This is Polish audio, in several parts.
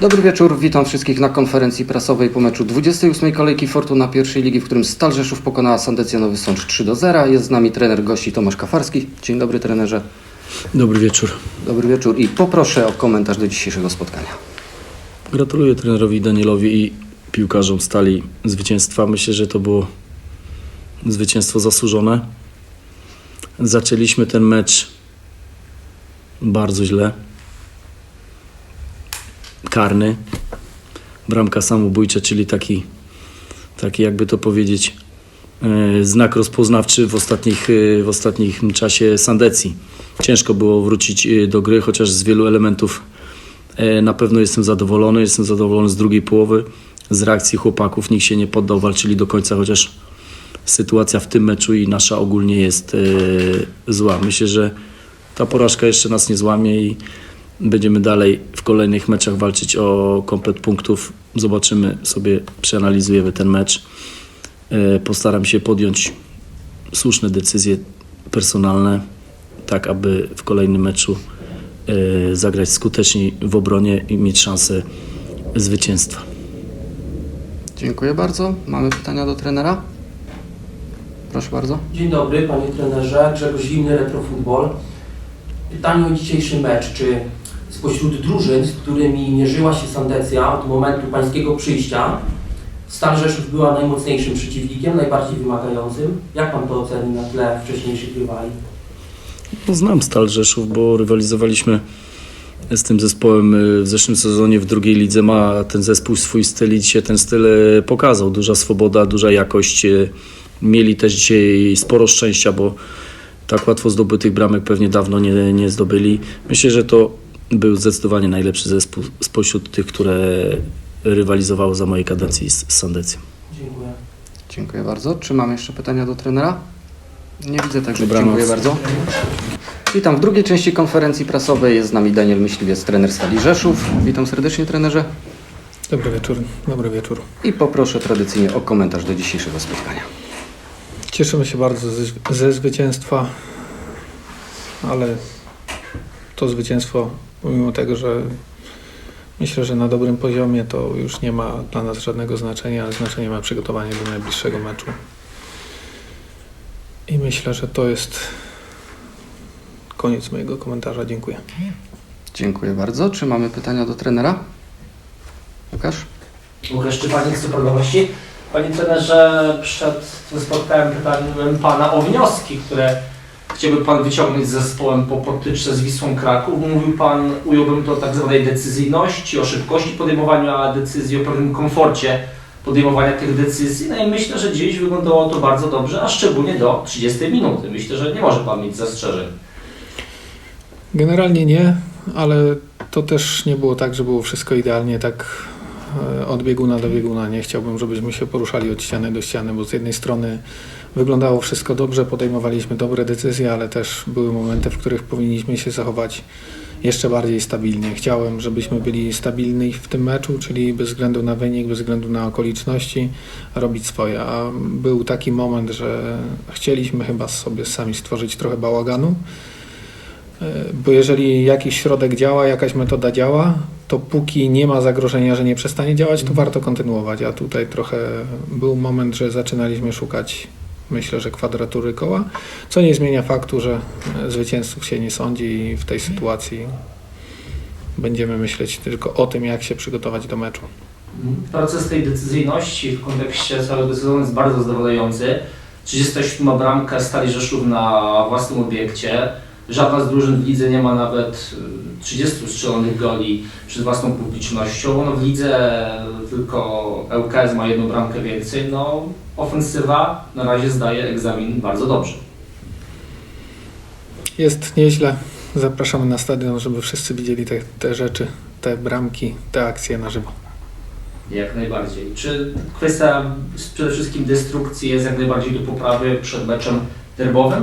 Dobry wieczór, witam wszystkich na konferencji prasowej po meczu 28 kolejki Fortuna pierwszej ligi, w którym Stal Rzeszów pokonała Sandecję Nowy Sącz 3 do 0. Jest z nami trener gości Tomasz Kafarski. Dzień dobry trenerze. Dobry wieczór. Dobry wieczór i poproszę o komentarz do dzisiejszego spotkania. Gratuluję trenerowi Danielowi i piłkarzom Stali zwycięstwa. Myślę, że to było zwycięstwo zasłużone. Zaczęliśmy ten mecz bardzo źle. Karny. Bramka samobójcza, czyli taki, taki jakby to powiedzieć, e, znak rozpoznawczy w, ostatnich, e, w ostatnim czasie Sandecji. Ciężko było wrócić e, do gry, chociaż z wielu elementów Na pewno jestem zadowolony. Jestem zadowolony z drugiej połowy, z reakcji chłopaków. Nikt się nie poddał, walczyli do końca, chociaż sytuacja w tym meczu i nasza ogólnie jest zła. Myślę, że ta porażka jeszcze nas nie złamie i będziemy dalej w kolejnych meczach walczyć o komplet punktów. Zobaczymy sobie, przeanalizujemy ten mecz. E, Postaram się podjąć słuszne decyzje personalne, tak aby w kolejnym meczu e, zagrać skuteczniej w obronie i mieć szansę zwycięstwa. Dziękuję bardzo. Mamy pytania do trenera? Proszę bardzo. Dzień dobry panie trenerze, Grzegorz Zimny, Retrofutbol. Pytanie o dzisiejszy mecz. Czy spośród drużyn, z którymi mierzyła się Sandecja od momentu pańskiego przyjścia, Stal Rzeszów była najmocniejszym przeciwnikiem, najbardziej wymagającym? Jak pan to oceni na tle wcześniejszych rywali? No, znam Stal Rzeszów, bo rywalizowaliśmy z tym zespołem y, w zeszłym sezonie w drugiej lidze. Ma ten zespół swój styl i dzisiaj ten styl y, pokazał. Duża swoboda, duża jakość. y, Mieli też dzisiaj sporo szczęścia, bo tak łatwo zdobytych bramek pewnie dawno nie, nie zdobyli. Myślę, że to był zdecydowanie najlepszy zespół spośród tych, które rywalizowały za mojej kadencji z, z Sandecją. Dziękuję. Dziękuję bardzo. Czy mamy jeszcze pytania do trenera? Nie widzę, także Dobranoc. dziękuję bardzo. Witam w drugiej części konferencji prasowej. Jest z nami Daniel Myśliwiec, trener Stali Rzeszów. Witam serdecznie trenerze Dobry wieczór, dobry wieczór. i poproszę tradycyjnie o komentarz do dzisiejszego spotkania. Cieszymy się bardzo ze, ze zwycięstwa, ale to zwycięstwo, pomimo tego, że myślę, że na dobrym poziomie, to już nie ma dla nas żadnego znaczenia, ale znaczenie ma przygotowanie do najbliższego meczu. I myślę, że to jest koniec mojego komentarza. Dziękuję. Dziękuję bardzo. Czy mamy pytania do trenera? Łukasz? Łukasz Szczepanik z Supernowości. Panie trenerze, przed tym spotkaniem pytałem Pana o wnioski, które chciałby Pan wyciągnąć z zespołem po potyczce z Wisłą Kraków. Mówił Pan, ująłbym to tak zwanej decyzyjności, o szybkości podejmowania decyzji, o pewnym komforcie podejmowania tych decyzji. No i myślę, że dziś wyglądało to bardzo dobrze, a szczególnie do 30 minuty. Myślę, że nie może Pan mieć zastrzeżeń. Generalnie nie, ale to też nie było tak, że było wszystko idealnie tak e, od bieguna do bieguna. Nie chciałbym, żebyśmy się poruszali od ściany do ściany, bo z jednej strony wyglądało wszystko dobrze, podejmowaliśmy dobre decyzje, ale też były momenty, w których powinniśmy się zachować jeszcze bardziej stabilnie. Chciałem, żebyśmy byli stabilni w tym meczu, czyli bez względu na wynik, bez względu na okoliczności, robić swoje. A był taki moment, że chcieliśmy chyba sobie sami stworzyć trochę bałaganu. E, Bo jeżeli jakiś środek działa, jakaś metoda działa, to póki nie ma zagrożenia, że nie przestanie działać, to warto kontynuować. A tutaj trochę był moment, że zaczynaliśmy szukać, myślę, że kwadratury koła, co nie zmienia faktu, że e, zwycięzców się nie sądzi i w tej sytuacji będziemy myśleć tylko o tym, jak się przygotować do meczu. Proces tej decyzyjności w kontekście całego sezonu jest bardzo zadowalający. 37 bramka Stali Rzeszów na własnym obiekcie. Żadna z drużyn w lidze nie ma nawet y, 30 strzelonych goli przed własną publicznością. No w lidze tylko ŁKS ma jedną bramkę więcej. No ofensywa na razie zdaje egzamin bardzo dobrze. Jest nieźle. Zapraszamy na stadion, żeby wszyscy widzieli te, te rzeczy, te bramki, te akcje na żywo. Jak najbardziej. Czy kwestia przede wszystkim destrukcji jest jak najbardziej do poprawy przed meczem derbowym?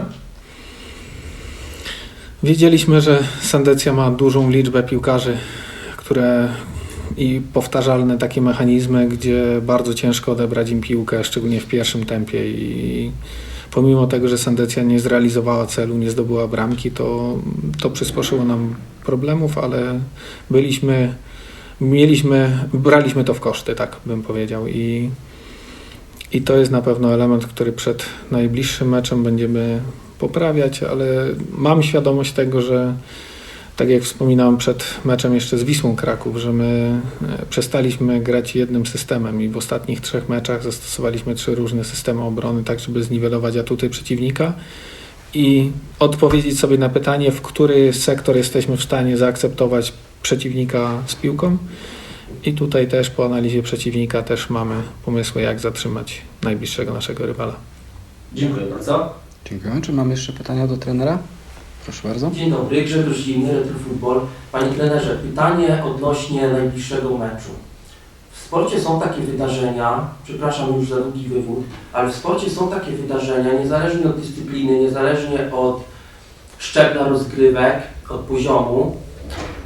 Wiedzieliśmy, że Sandecja ma dużą liczbę piłkarzy, które i powtarzalne takie mechanizmy, gdzie bardzo ciężko odebrać im piłkę, szczególnie w pierwszym tempie i pomimo tego, że Sandecja nie zrealizowała celu, nie zdobyła bramki, to, to przysposzyło nam problemów, ale byliśmy mieliśmy, braliśmy to w koszty, tak bym powiedział. I, I to jest na pewno element, który przed najbliższym meczem będziemy poprawiać, ale mam świadomość tego, że tak jak wspominałem przed meczem jeszcze z Wisłą Kraków, że my e, przestaliśmy grać jednym systemem i w ostatnich trzech meczach zastosowaliśmy trzy różne systemy obrony, tak żeby zniwelować atuty przeciwnika i odpowiedzieć sobie na pytanie, w który sektor jesteśmy w stanie zaakceptować przeciwnika z piłką. I tutaj też po analizie przeciwnika też mamy pomysły, jak zatrzymać najbliższego naszego rywala. Dziękuję bardzo. Dziękuję. Czy mamy jeszcze pytania do trenera? Proszę bardzo. Dzień dobry, Grzegorz Zimny, Retro Football. Panie trenerze, pytanie odnośnie najbliższego meczu. W sporcie są takie wydarzenia, przepraszam już za długi wywód, ale w sporcie są takie wydarzenia, niezależnie od dyscypliny, niezależnie od szczebla rozgrywek, od poziomu,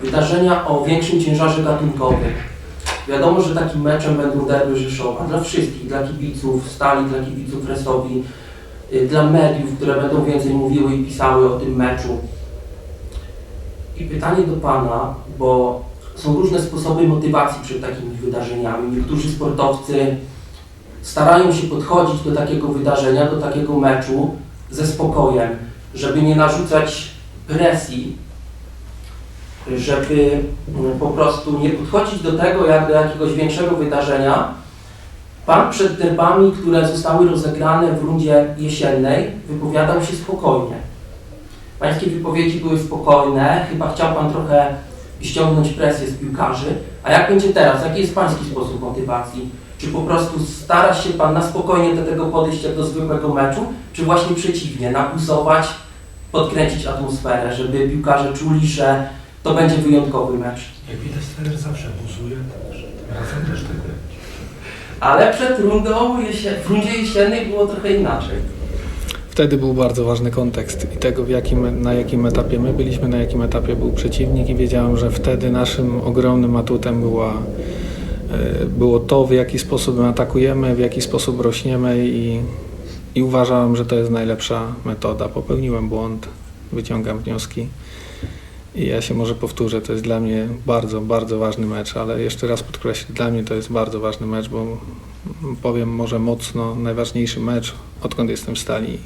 wydarzenia o większym ciężarze gatunkowym. Wiadomo, że takim meczem będą derby Rzeszowa dla wszystkich, dla kibiców Stali, dla kibiców Resowi, dla mediów, które będą więcej mówiły i pisały o tym meczu. I pytanie do Pana, bo są różne sposoby motywacji przed takimi wydarzeniami. Niektórzy sportowcy starają się podchodzić do takiego wydarzenia, do takiego meczu ze spokojem, żeby nie narzucać presji, żeby mm, po prostu nie podchodzić do tego jak do jakiegoś większego wydarzenia. Pan przed derbami, które zostały rozegrane w rundzie jesiennej, wypowiadał się spokojnie. Pańskie wypowiedzi były spokojne, chyba chciał Pan trochę ściągnąć presję z piłkarzy. A jak będzie teraz? Jaki jest Pański sposób motywacji? Czy po prostu stara się Pan na spokojnie do tego podejść jak do zwykłego meczu, czy właśnie przeciwnie, nabuzować, podkręcić atmosferę, żeby piłkarze czuli, że to będzie wyjątkowy mecz? Jak widać, trener zawsze buzuje, razem też tak będzie. Ale przed rundą, w rundzie jesiennej było trochę inaczej. Wtedy był bardzo ważny kontekst i tego, jakim, na jakim etapie my byliśmy, na jakim etapie był przeciwnik i wiedziałem, że wtedy naszym ogromnym atutem była, e, było to, w jaki sposób my atakujemy, w jaki sposób rośniemy i, i uważałem, że to jest najlepsza metoda. Popełniłem błąd, wyciągam wnioski i ja się może powtórzę, to jest dla mnie bardzo, bardzo ważny mecz, ale jeszcze raz podkreślę, dla mnie to jest bardzo ważny mecz, bo powiem może mocno najważniejszy mecz, odkąd jestem w stali.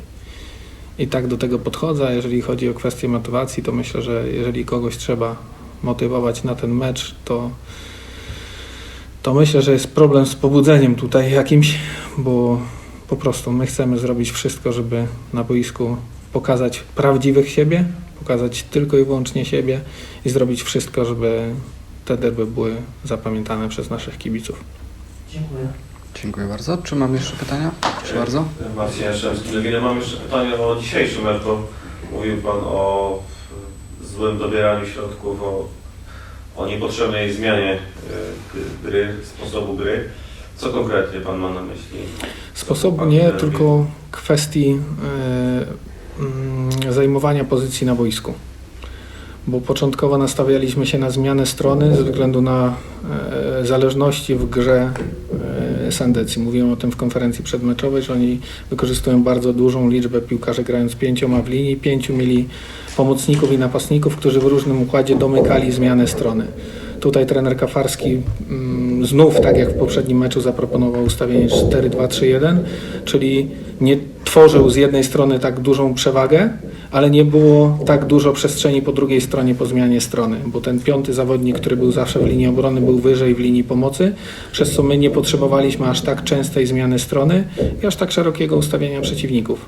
I tak do tego podchodzę. Jeżeli chodzi o kwestię motywacji, to myślę, że jeżeli kogoś trzeba motywować na ten mecz, to, to myślę, że jest problem z pobudzeniem tutaj jakimś, bo po prostu my chcemy zrobić wszystko, żeby na boisku pokazać prawdziwych siebie, pokazać tylko i wyłącznie siebie i zrobić wszystko, żeby te derby były zapamiętane przez naszych kibiców. Dziękuję. Dziękuję bardzo. Czy mamy jeszcze pytania? Proszę bardzo. Marcin. Lewina, mam jeszcze pytanie o dzisiejszy mecz, bo mówił Pan o złym dobieraniu środków, o, o niepotrzebnej zmianie g- gry, sposobu gry. Co konkretnie Pan ma na myśli? Sposobu nie, tylko kwestii y, zajmowania pozycji na boisku. Bo początkowo nastawialiśmy się na zmianę strony ze względu na e, zależności w grze e, Sandecji. Mówiłem o tym w konferencji przedmeczowej, że oni wykorzystują bardzo dużą liczbę piłkarzy grając pięcioma w linii. Pięciu mieli pomocników i napastników, którzy w różnym układzie domykali zmianę strony. Tutaj trener Kafarski mm, znów, tak jak w poprzednim meczu, zaproponował ustawienie 4-2-3-1, czyli nie tworzył z jednej strony tak dużą przewagę, ale nie było tak dużo przestrzeni po drugiej stronie po zmianie strony, bo ten piąty zawodnik, który był zawsze w linii obrony, był wyżej w linii pomocy, przez co my nie potrzebowaliśmy aż tak częstej zmiany strony i aż tak szerokiego ustawienia przeciwników.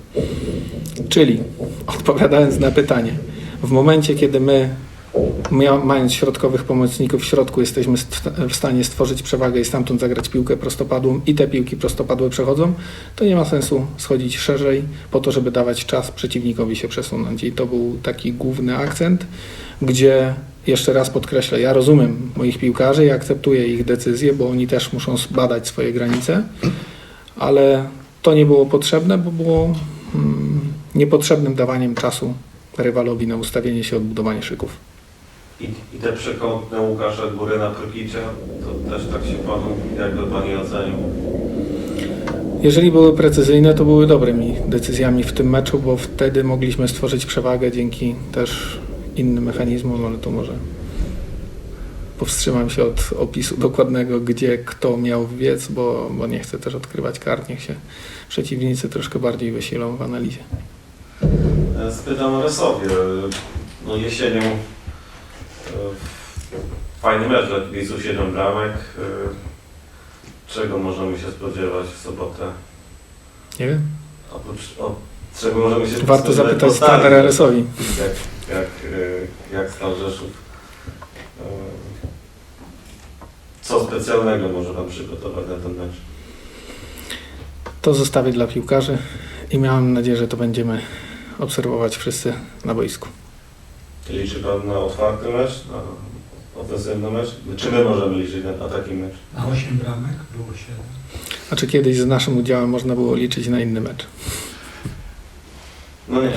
Czyli, odpowiadając na pytanie, w momencie, kiedy my mając środkowych pomocników w środku, jesteśmy st- w stanie stworzyć przewagę i stamtąd zagrać piłkę prostopadłą i te piłki prostopadłe przechodzą, to nie ma sensu schodzić szerzej po to, żeby dawać czas przeciwnikowi się przesunąć. I to był taki główny akcent, gdzie jeszcze raz podkreślę, ja rozumiem moich piłkarzy i akceptuję ich decyzje, bo oni też muszą badać swoje granice, ale to nie było potrzebne, bo było mm, niepotrzebnym dawaniem czasu rywalowi na ustawienie się, odbudowanie szyków. I, I te przekątne Łukasza Góry na Krokicza, to też tak się Panu, jakby Pan je ocenił? Jeżeli były precyzyjne, to były dobrymi decyzjami w tym meczu, bo wtedy mogliśmy stworzyć przewagę dzięki też innym mechanizmom, ale to może powstrzymam się od opisu dokładnego, gdzie kto miał wiec, bo, bo nie chcę też odkrywać kart. Niech się przeciwnicy troszkę bardziej wysilą w analizie. E, Spytam o Resowie. No jesienią e, fajny mecz dla kibiców, 7 bramek. E, Czego możemy się spodziewać w sobotę? Nie wiem. Oprócz, o, czego możemy się Warto zapytać trenera Resowi. Jak, jak, e, jak Stal Rzeszów. E, Co specjalnego może Pan przygotować na ten mecz? To zostawię dla piłkarzy i miałem nadzieję, że to będziemy obserwować wszyscy na boisku. Liczy Pan na otwarty mecz, na ofensywny mecz? Czy my możemy liczyć na, na taki mecz? A 8 bramek było 7. A czy kiedyś z naszym udziałem można było liczyć na inny mecz? No nie.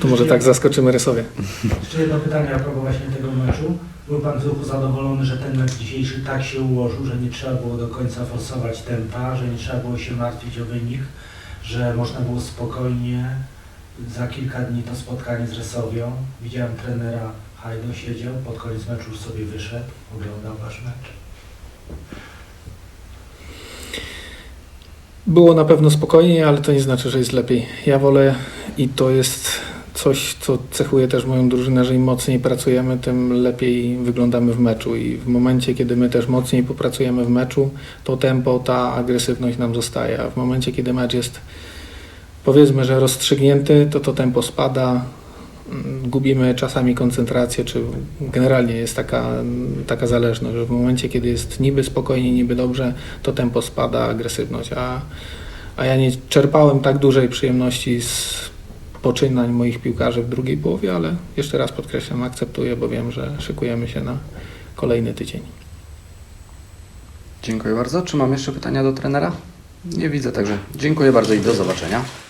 To może tak zaskoczymy Resowie. Jeszcze jedno pytanie a propos właśnie tego meczu. Był Pan w duchu zadowolony, że ten mecz dzisiejszy tak się ułożył, że nie trzeba było do końca forsować tempa, że nie trzeba było się martwić o wynik, że można było spokojnie za kilka dni to spotkanie z Resowią. Widziałem trenera Hajdo siedział, pod koniec meczu już sobie wyszedł, oglądał Wasz mecz. Było na pewno spokojniej, ale to nie znaczy, że jest lepiej. Ja wolę i to jest coś, co cechuje też moją drużynę, że im mocniej pracujemy, tym lepiej wyglądamy w meczu. I w momencie, kiedy my też mocniej popracujemy w meczu, to tempo, ta agresywność nam zostaje. A w momencie, kiedy mecz jest powiedzmy, że rozstrzygnięty, to to tempo spada. Gubimy czasami koncentrację, czy generalnie jest taka, taka zależność, że w momencie, kiedy jest niby spokojnie, niby dobrze, to tempo spada, agresywność, a, a ja nie czerpałem tak dużej przyjemności z poczynań moich piłkarzy w drugiej połowie, ale jeszcze raz podkreślam, akceptuję, bo wiem, że szykujemy się na kolejny tydzień. Dziękuję bardzo. Czy mam jeszcze pytania do trenera? Nie widzę, także dziękuję bardzo i do zobaczenia.